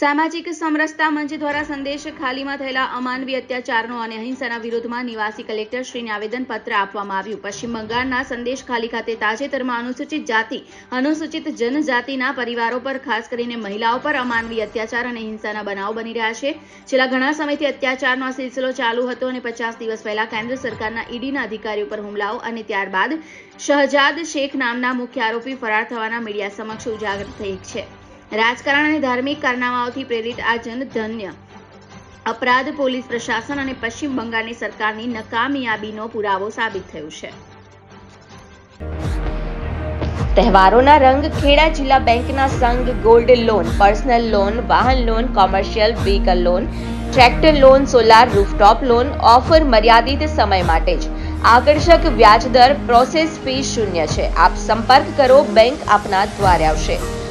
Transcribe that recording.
સામાજિક સમરસતા મંચ દ્વારા સંદેશ ખાલીમાં થયેલા અમાનવી અત્યાચારનો અને અહિંસાના વિરોધમાં નિવાસી કલેક્ટર શ્રીને આવેદનપત્ર આપવામાં આવ્યું. પશ્ચિમ બંગાળના સંદેશ ખાલી ખાતે તાજેતરમાં અનુસૂચિત જાતિ, અનુસૂચિત જનજાતિના પરિવારો પર, ખાસ કરીને મહિલાઓ પર અમાનવી અત્યાચાર અને હિંસાના બનાવો બની રહ્યા છે. છેલ્લા ઘણા સમયથી અત્યાચારનો આ સિલસિલો ચાલુ હતો અને પચાસ દિવસ પહેલા કેન્દ્ર સરકારના ઈડીના અધિકારીઓ પર હુમલાઓ અને ત્યારબાદ શહજાદ શેખ નામના મુખ્ય આરોપી ફરાર થવાના મીડિયા સમક્ષ ઉજાગર થઈ છે. રાજકારણ અને ધાર્મિક કારનામાઓથી પ્રેરિત આ જનધન્ય. અપરાધ, પોલીસ પ્રશાસન અને પશ્ચિમ બંગાળની સરકારની નકામિયાબીનો પુરાવો સાબિત થયું છે. તહેવારોના રંગ ખેડા જિલ્લા બેંકના સંઘ ગોલ્ડ લોન, પર્સનલ લોન, વાહન loan, commercial vehicle loan, tractor loan, solar rooftop loan, offer મર્યાદિત સમય માટે જ. આકર્ષક વ્યાજદર પ્રોસેસ ફી શૂન્ય છે. આપ સંપર્ક કરો, બેંક આપના દ્વારે આવશે.